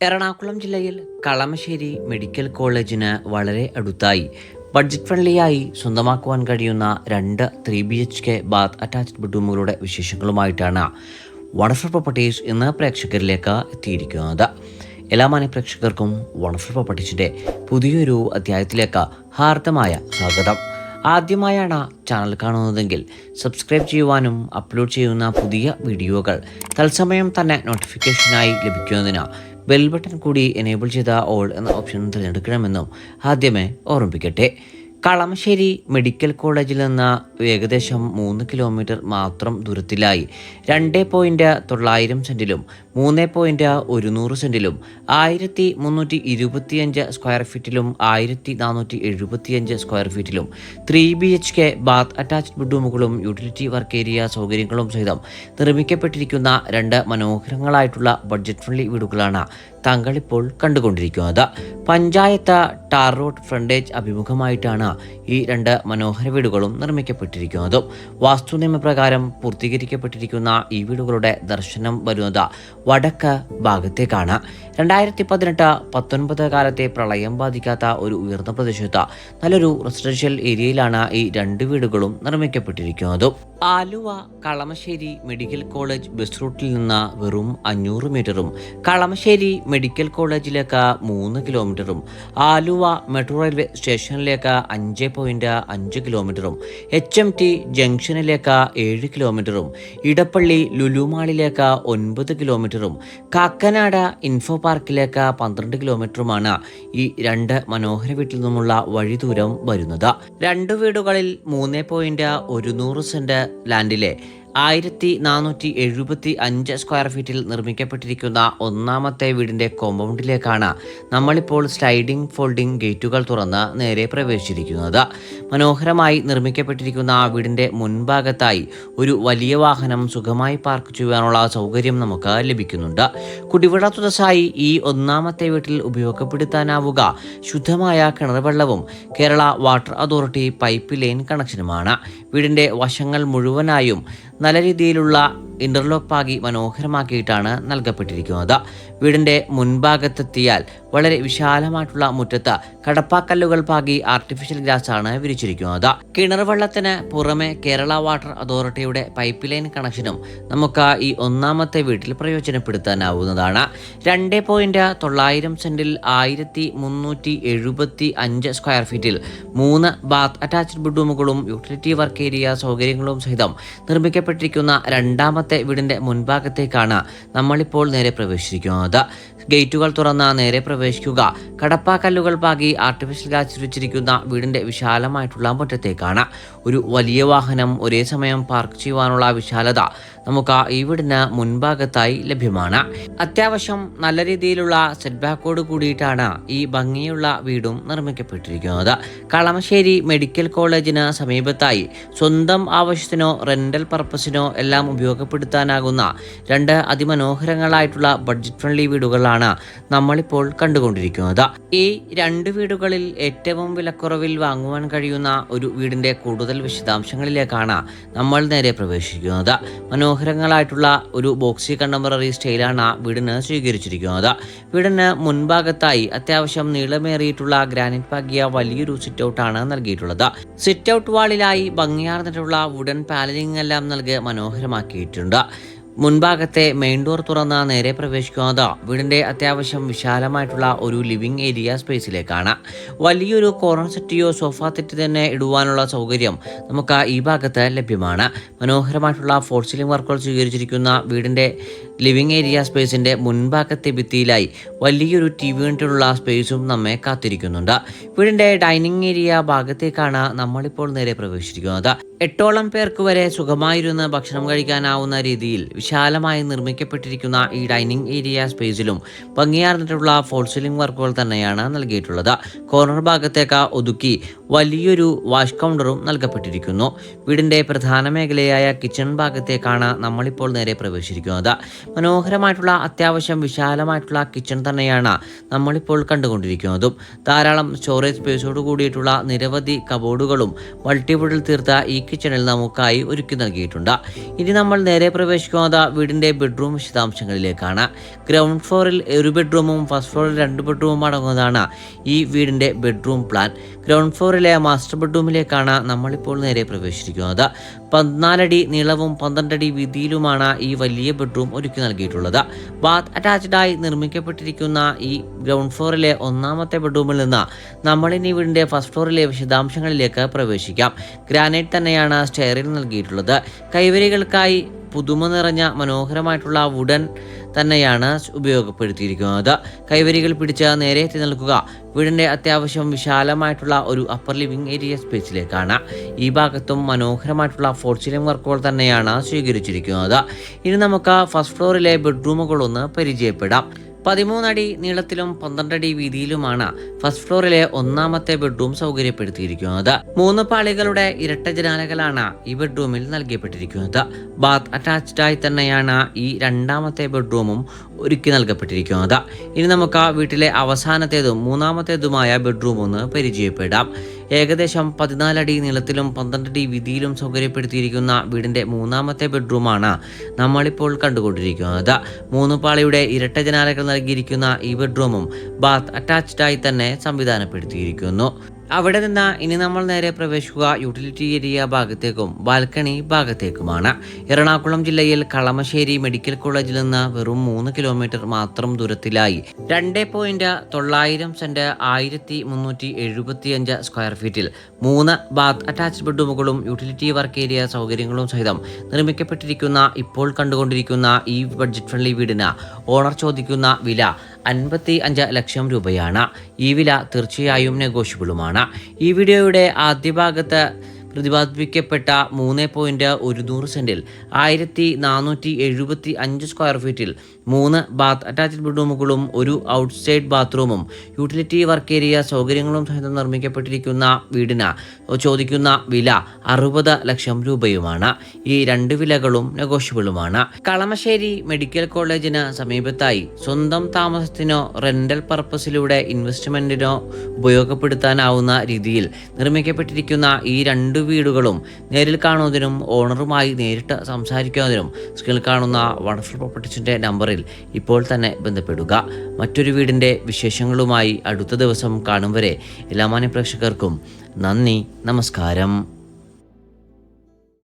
എറണാകുളം ജില്ലയിൽ കളമശ്ശേരി മെഡിക്കൽ കോളേജിന് വളരെ അടുത്തായി. ബഡ്ജറ്റ് ഫ്രണ്ട്ലിയായി സ്വന്തമാക്കുവാൻ കഴിയുന്ന രണ്ട് three B H K bath attached ബെഡ്റൂമുകളുടെ വിശേഷങ്ങളുമായിട്ടാണ് വണ്ടർഫുൾ പ്രോപ്പർട്ടീസ് ഇന്ന് പ്രേക്ഷകരിലേക്ക് എത്തിയിരിക്കുന്നത്. എല്ലാ മാന്യ പ്രേക്ഷകർക്കും വണ്ടർഫുൾ പ്രോപ്പർട്ടീസിന്റെ പുതിയൊരു അധ്യായത്തിലേക്ക് ഹാർദമായ സ്വാഗതം. ആദ്യമായാണ് ചാനൽ കാണുന്നതെങ്കിൽ സബ്സ്ക്രൈബ് ചെയ്യുവാനും അപ്ലോഡ് ചെയ്യുന്ന പുതിയ വീഡിയോകൾ തത്സമയം തന്നെ നോട്ടിഫിക്കേഷനായി ലഭിക്കുന്നതിന് ബെൽ ബട്ടൺ കൂടി എനേബിൾ ചെയ്ത ഓൾ എന്ന ഓപ്ഷൻ തിരഞ്ഞെടുക്കണമെന്നും ആദ്യമേ ഓർമ്മിപ്പിക്കട്ടെ. കളമശ്ശേരി മെഡിക്കൽ കോളേജിൽ നിന്ന് ഏകദേശം മൂന്ന് കിലോമീറ്റർ മാത്രം ദൂരത്തിലായി. രണ്ട് പോയിന്റ് തൊള്ളായിരം സെന്റിലും മൂന്ന് പോയിന്റ് ഒരുന്നൂറ് സെന്റിലും ആയിരത്തി മുന്നൂറ്റി ഇരുപത്തിയഞ്ച് സ്ക്വയർ ഫീറ്റിലും ആയിരത്തി നാനൂറ്റി എഴുപത്തിയഞ്ച് square ഫീറ്റിലും three B H K bath attached ബെഡ്റൂമുകളും utility work area സൗകര്യങ്ങളും സഹിതം നിർമ്മിക്കപ്പെട്ടിരിക്കുന്ന രണ്ട് മനോഹരങ്ങളായിട്ടുള്ള ബഡ്ജറ്റ് ഫ്രണ്ട്ലി വീടുകളാണ് താങ്കൾ ഇപ്പോൾ കണ്ടുകൊണ്ടിരിക്കുന്നത്. പഞ്ചായത്ത് ടാർ റോഡ് ഫ്രണ്ടേജ് അഭിമുഖമായിട്ടാണ് ഈ രണ്ട് മനോഹര വീടുകളും നിർമ്മിക്കപ്പെട്ടിരിക്കുന്നതും. വാസ്തു നിയമപ്രകാരം പൂർത്തീകരിക്കപ്പെട്ടിരിക്കുന്ന ഈ വീടുകളുടെ ദർശനം വരുന്നത് വടക്ക് ഭാഗത്തേക്കാണ്. രണ്ടായിരത്തി പതിനെട്ട് പത്തൊൻപത് കാലത്തെ പ്രളയം ബാധിക്കാത്ത ഒരു ഉയർന്ന പ്രദേശത്ത് നല്ലൊരു റെസിഡൻഷ്യൽ ഏരിയയിലാണ് ഈ രണ്ട് വീടുകളും നിർമ്മിക്കപ്പെട്ടിരിക്കുന്നത്. Aluva Kalamassery medical college bus റൂട്ടിൽ നിന്ന് വെറും അഞ്ഞൂറ് മീറ്ററും കളമശ്ശേരി മെഡിക്കൽ കോളേജിലേക്ക് മൂന്ന് കിലോമീറ്ററും ആലുവ മെട്രോ റെയിൽവേ സ്റ്റേഷനിലേക്ക് അഞ്ച് പോയിന്റ് അഞ്ച് കിലോമീറ്ററും എച്ച് എം ടി ജംഗ്ഷനിലേക്ക് ഏഴ് കിലോമീറ്ററും ഇടപ്പള്ളി ലുലുമാളിലേക്ക് ഒൻപത് കിലോമീറ്ററും കാക്കനാട് ഇൻഫോ പാർക്കിലേക്ക് പന്ത്രണ്ട് കിലോമീറ്ററുമാണ് ഈ രണ്ട് മനോഹര വീട്ടിൽ നിന്നുമുള്ള വഴി ദൂരം വരുന്നത്. രണ്ട് വീടുകളിൽ മൂന്ന് പോയിന്റ് ഒരുന്നൂറ് സെന്റ് ലാൻഡിലെ ആയിരത്തി നാനൂറ്റി എഴുപത്തി അഞ്ച് സ്ക്വയർ ഫീറ്റിൽ നിർമ്മിക്കപ്പെട്ടിരിക്കുന്ന ഒന്നാമത്തെ വീടിന്റെ കോമ്പൗണ്ടിലേക്കാണ് നമ്മളിപ്പോൾ സ്ലൈഡിംഗ് ഫോൾഡിംഗ് ഗേറ്റുകൾ തുറന്ന് നേരെ പ്രവേശിച്ചിരിക്കുന്നത്. മനോഹരമായി നിർമ്മിക്കപ്പെട്ടിരിക്കുന്ന ആ വീടിന്റെ മുൻഭാഗത്തായി ഒരു വലിയ വാഹനം സുഖമായി പാർക്ക് ചെയ്യാനുള്ള സൗകര്യം നമുക്ക് ലഭിക്കുന്നുണ്ട്. കുടിവെള്ള തുറസായി ഈ ഒന്നാമത്തെ വീട്ടിൽ ഉപയോഗപ്പെടുത്താനാവുക ശുദ്ധമായ കിണർ വെള്ളവും Kerala water authority pipe line കണക്ഷനുമാണ് വീടിന്റെ വശങ്ങൾ മുഴുവനായും നല്ല രീതിയിലുള്ള ഇന്റർലോക്ക് പാകി മനോഹരമാക്കിയിട്ടാണ് നൽകപ്പെട്ടിരിക്കുന്നത്. വീടിന്റെ മുൻഭാഗത്തെത്തിയാൽ വളരെ വിശാലമായിട്ടുള്ള മുറ്റത്ത് കടപ്പാക്കല്ലുകൾ പാകി ആർട്ടിഫിഷ്യൽ ഗ്രാസ് ആണ് വിരിച്ചിരിക്കുന്നത്. കിണർ വെള്ളത്തിന് പുറമെ കേരള വാട്ടർ അതോറിറ്റിയുടെ പൈപ്പ് ലൈൻ കണക്ഷനും നമുക്ക് ഈ ഒന്നാമത്തെ വീട്ടിൽ പ്രയോജനപ്പെടുത്താനാവുന്നതാണ്. രണ്ട് പോയിന്റ് തൊള്ളായിരം സെന്റിൽ ആയിരത്തി മുന്നൂറ്റി എഴുപത്തി അഞ്ച് സ്ക്വയർ ഫീറ്റിൽ മൂന്ന് ബാത്ത് അറ്റാച്ച്ഡ് ബെഡ്റൂമുകളും യൂട്ടിലിറ്റി വർക്ക് ഏരിയ സൗകര്യങ്ങളും സഹിതം നിർമ്മിക്കപ്പെട്ടിരിക്കുന്ന രണ്ടാമത്തെ വീടിന്റെ മുൻഭാഗത്തേക്കാണ് നമ്മളിപ്പോൾ നേരെ പ്രവേശിക്കുന്നത് ഗേറ്റുകൾ തുറന്ന നേരെ പ്രവേശിക്കുക. കടപ്പാക്കല്ലുകൾ പാകി ആർട്ടിഫിഷ്യൽ ഗ്യാസ് ചുരിച്ചിരിക്കുന്ന വീടിന്റെ വിശാലമായിട്ടുള്ള മുറ്റത്തേക്കാണ്. ഒരു വലിയ വാഹനം ഒരേ സമയം പാർക്ക് ചെയ്യുവാനുള്ള വിശാലത നമുക്ക് ഈ വീടിന് മുൻഭാഗത്തായി ലഭ്യമാണ്. അത്യാവശ്യം നല്ല രീതിയിലുള്ള സെറ്റ് ബാക്കോട് കൂടിയിട്ടാണ് ഈ ഭംഗിയുള്ള വീടും നിർമ്മിക്കപ്പെട്ടിരിക്കുന്നത്. കളമശ്ശേരി മെഡിക്കൽ കോളേജിന് സമീപത്തായി സ്വന്തം ആവശ്യത്തിനോ റെന്റൽ പർപ്പസിനോ എല്ലാം ഉപയോഗപ്പെടുത്താനാകുന്ന രണ്ട് അതിമനോഹരങ്ങളായിട്ടുള്ള ബഡ്ജറ്റ് ഫ്രണ്ട്ലി വീടുകളാണ് നമ്മളിപ്പോൾ കണ്ടുകൊണ്ടിരിക്കുന്നത്. ഈ രണ്ട് വീടുകളിൽ ഏറ്റവും വിലക്കുറവിൽ വാങ്ങുവാൻ കഴിയുന്ന ഒരു വീടിന്റെ കൂടുതൽ വിശദാംശങ്ങളിലേക്കാണ് നമ്മൾ നേരെ പ്രവേശിക്കുന്നത്. മനോഹരങ്ങളായിട്ടുള്ള ഒരു ബോക്സി കണ്ടംപററി സ്റ്റൈലാണ് വീടിന് സ്വീകരിച്ചിരിക്കുന്നത്. വീടിന് മുൻഭാഗത്തായി അത്യാവശ്യം നീളമേറിയിട്ടുള്ള ഗ്രാനൈറ്റ് പാകിയ വലിയൊരു സിറ്റ് ഔട്ടാണ് നൽകിയിട്ടുള്ളത്. സിറ്റ് ഔട്ട് വാളിലായി ഭംഗിയാർന്നിട്ടുള്ള വുഡൻ പാനലിംഗ് എല്ലാം നൽകി മനോഹരമാക്കിയിട്ടുണ്ട്. മുൻഭാഗത്തെ മെയിൻ ഡോർ തുറന്ന് നേരെ പ്രവേശിക്കുന്നത് വീടിന്റെ അത്യാവശ്യം വിശാലമായിട്ടുള്ള ഒരു ലിവിംഗ് ഏരിയ സ്പേസിലേക്കാണ് വലിയൊരു കോർണർ സെറ്റിയോ സോഫ തെറ്റി തന്നെ ഇടുവാനുള്ള സൗകര്യം നമുക്ക് ഈ ഭാഗത്ത് ലഭ്യമാണ്. മനോഹരമായിട്ടുള്ള ഫോർ സീലിംഗ് വർക്കുകൾ സ്വീകരിച്ചിരിക്കുന്ന വീടിന്റെ ലിവിംഗ് ഏരിയ സ്പേസിന്റെ മുൻഭാഗത്തെ ഭിത്തിയിലായി വലിയൊരു ടി വി യൂണിറ്റുള്ള സ്പേസും നമ്മെ കാത്തിരിക്കുന്നുണ്ട്. വീടിന്റെ ഡൈനിങ് ഏരിയ ഭാഗത്തേക്കാണ് നമ്മളിപ്പോൾ നേരെ പ്രവേശിച്ചിരിക്കുന്നത്. എട്ടോളം പേർക്ക് വരെ സുഖമായിരുന്ന് ഭക്ഷണം കഴിക്കാനാവുന്ന രീതിയിൽ വിശാലമായി നിർമ്മിക്കപ്പെട്ടിരിക്കുന്ന ഈ ഡൈനിങ് ഏരിയ സ്പേസിലും ഭംഗിയാർന്നിട്ടുള്ള ഫോൾ സീലിംഗ് വർക്കുകൾ തന്നെയാണ് നൽകിയിട്ടുള്ളത്. കോർണർ ഭാഗത്തേക്ക് ഒതുക്കി വലിയൊരു വാഷ് കൗണ്ടറും നൽകപ്പെട്ടിരിക്കുന്നു. വീടിന്റെ പ്രധാന മേഖലയായ കിച്ചൺ ഭാഗത്തേക്കാണ് നമ്മളിപ്പോൾ നേരെ പ്രവേശിച്ചിരിക്കുന്നത്. മനോഹരമായിട്ടുള്ള അത്യാവശ്യം വിശാലമായിട്ടുള്ള കിച്ചൺ തന്നെയാണ് നമ്മളിപ്പോൾ കണ്ടുകൊണ്ടിരിക്കുന്നതും. ധാരാളം സ്റ്റോറേജ് സ്പേസോട് കൂടിയിട്ടുള്ള നിരവധി കബോർഡുകളും മൾട്ടിപ്പിളിൽ തീർത്ത ഈ കിച്ചണിൽ നമുക്കായി ഒരുക്കി നൽകിയിട്ടുണ്ട്. ഇനി നമ്മൾ നേരെ പ്രവേശിക്കുന്നത് വീടിന്റെ ബെഡ്റൂം വിശദാംശങ്ങളിലേക്കാണ്. ഗ്രൗണ്ട് ഫ്ലോറിൽ ഒരു ബെഡ്റൂമും ഫസ്റ്റ് ഫ്ലോറിൽ രണ്ട് ബെഡ്റൂമും അടങ്ങുന്നതാണ് ഈ വീടിന്റെ ബെഡ്റൂം പ്ലാൻ. ഗ്രൗണ്ട് ഫ്ലോറിലെ മാസ്റ്റർ ബെഡ്റൂമിലേക്കാണ് നമ്മളിപ്പോൾ നേരെ പ്രവേശിച്ചിരിക്കുന്നത്. പതിനാലടി നീളവും പന്ത്രണ്ടടി വീതിയിലുമാണ് ഈ വലിയ ബെഡ്റൂം ഒരുക്കി നൽകിയിട്ടുള്ളത്. ബാത്ത് അറ്റാച്ച്ഡായി നിർമ്മിക്കപ്പെട്ടിരിക്കുന്ന ഈ ഗ്രൗണ്ട് ഫ്ലോറിലെ ഒന്നാമത്തെ ബെഡ്റൂമിൽ നിന്ന് നമ്മളിനി വീടിന്റെ ഫസ്റ്റ് ഫ്ലോറിലെ വിശദാംശങ്ങളിലേക്ക് പ്രവേശിക്കാം. ഗ്രാനൈറ്റ് തന്നെയാണ് സ്റ്റെയറിൽ നൽകിയിട്ടുള്ളത്. കൈവരികൾക്കായി പുതുമ നിറഞ്ഞ മനോഹരമായിട്ടുള്ള വുഡൻ തന്നെയാണ് ഉപയോഗപ്പെടുത്തിയിരിക്കുന്നത്. കൈവരികൾ പിടിച്ച് നേരെ എത്തി നിൽക്കുക. വീടിന്റെ അത്യാവശ്യം വിശാലമായിട്ടുള്ള ഒരു അപ്പർ ലിവിംഗ് ഏരിയ സ്പേസിലേക്കാണ് ഈ ഭാഗത്തും മനോഹരമായിട്ടുള്ള ഫോർച്ചിലിംഗ് വർക്കുകൾ തന്നെയാണ് സ്വീകരിച്ചിരിക്കുന്നത്. ഇനി നമുക്ക് ഫസ്റ്റ് ഫ്ലോറിലെ ബെഡ്റൂമുകളൊന്ന് പരിചയപ്പെടാം. പതിമൂന്നടി നീളത്തിലും പന്ത്രണ്ടടി വീതിയിലുമാണ് ഫസ്റ്റ് ഫ്ലോറിലെ ഒന്നാമത്തെ ബെഡ്റൂം സൗകര്യപ്പെടുത്തിയിരിക്കുന്നത്. മൂന്ന് പാളികളുടെ ഇരട്ട ജനാലകളാണ് ഈ ബെഡ്റൂമിൽ നൽകപ്പെട്ടിരിക്കുന്നത്. ബാത്ത് അറ്റാച്ച്ഡ് ആയി തന്നെയാണ് ഈ രണ്ടാമത്തെ ബെഡ്റൂമും ഒരുക്കി നൽകപ്പെട്ടിരിക്കുന്നത്. ഇനി നമുക്ക് വീട്ടിലെ അവസാനത്തേതും മൂന്നാമത്തേതുമായ ബെഡ്റൂം ഒന്ന് പരിചയപ്പെടാം. ഏകദേശം പതിനാലടി നീളത്തിലും പന്ത്രണ്ടടി വീതിയിലും സൗകര്യപ്പെടുത്തിയിരിക്കുന്ന വീടിന്റെ മൂന്നാമത്തെ ബെഡ്റൂമാണ് നമ്മളിപ്പോൾ കണ്ടുകൊണ്ടിരിക്കുന്നത്. മൂന്ന് പാളിയുടെ ഇരട്ട ജനാലകൾ നൽകിയിരിക്കുന്ന ഈ ബെഡ്റൂമും ബാത്ത് അറ്റാച്ച്ഡായി തന്നെ സംവിധാനപ്പെടുത്തിയിരിക്കുന്നു. അവിടെ നിന്ന് ഇനി നമ്മൾ നേരെ പ്രവേശിക്കുക യൂട്ടിലിറ്റി ഏരിയ ഭാഗത്തേക്കും ബാൽക്കണി ഭാഗത്തേക്കുമാണ്. എറണാകുളം ജില്ലയിൽ കളമശ്ശേരി മെഡിക്കൽ കോളേജിൽ നിന്ന് വെറും മൂന്ന് കിലോമീറ്റർ മാത്രം ദൂരത്തിലായി. രണ്ട് പോയിന്റ് തൊള്ളായിരം സെന്റ് ആയിരത്തി മുന്നൂറ്റി എഴുപത്തിയഞ്ച് സ്ക്വയർ ഫീറ്റിൽ മൂന്ന് ബാത്ത് അറ്റാച്ച്ഡ് ബെഡ്റൂമുകളും യൂട്ടിലിറ്റി വർക്ക് ഏരിയ സൗകര്യങ്ങളും സഹിതം നിർമ്മിക്കപ്പെട്ടിരിക്കുന്ന ഇപ്പോൾ കണ്ടുകൊണ്ടിരിക്കുന്ന ഈ ബഡ്ജറ്റ് ഫ്രണ്ട്ലി വീടിന് ഓണർ ചോദിക്കുന്ന വില അൻപത്തി അഞ്ച് ലക്ഷം രൂപയാണ്. ഈ വില തീർച്ചയായും നെഗോഷ്യബിളുമാണ്. ഈ വീഡിയോയുടെ ആദ്യ ഭാഗത്ത് പ്രതിപാദിപ്പിക്കപ്പെട്ട മൂന്ന് പോയിന്റ് ഒരുന്നൂറ് സെന്റിൽ ആയിരത്തി നാനൂറ്റി എഴുപത്തി അഞ്ച് സ്ക്വയർ ഫീറ്റിൽ മൂന്ന് ബാത്ത് അറ്റാച്ച്ഡ് ബെഡ്റൂമുകളും ഒരു ഔട്ട്സൈഡ് ബാത്റൂമും യൂട്ടിലിറ്റി വർക്ക് ഏരിയ സൗകര്യങ്ങളും സഹിതം നിർമ്മിക്കപ്പെട്ടിരിക്കുന്ന വീടിന് ചോദിക്കുന്ന വില അറുപത് ലക്ഷം രൂപയുമാണ്. ഈ രണ്ട് വിലകളും നെഗോഷ്യബിളുമാണ് കളമശ്ശേരി മെഡിക്കൽ കോളേജിന് സമീപത്തായി സ്വന്തം താമസത്തിനോ റെന്റൽ പർപ്പസിലൂടെ ഇൻവെസ്റ്റ്മെന്റിനോ ഉപയോഗപ്പെടുത്താനാവുന്ന രീതിയിൽ നിർമ്മിക്കപ്പെട്ടിരിക്കുന്ന ഈ രണ്ട് വീടുകളും നേരിൽ കാണുന്നതിനും ഓണറുമായി നേരിട്ട് സംസാരിക്കുന്നതിനും സ്ക്രീനിൽ കാണുന്ന വണ്ടർഫുൾ പ്രോപ്പർട്ടീസിന്റെ നമ്പറിൽ ഇപ്പോൾ തന്നെ ബന്ധപ്പെടുക. മറ്റൊരു വീടിന്റെ വിശേഷങ്ങളുമായി അടുത്ത ദിവസം കാണും വരെ എല്ലാ മാന്യ പ്രേക്ഷകർക്കും നന്ദി നമസ്കാരം.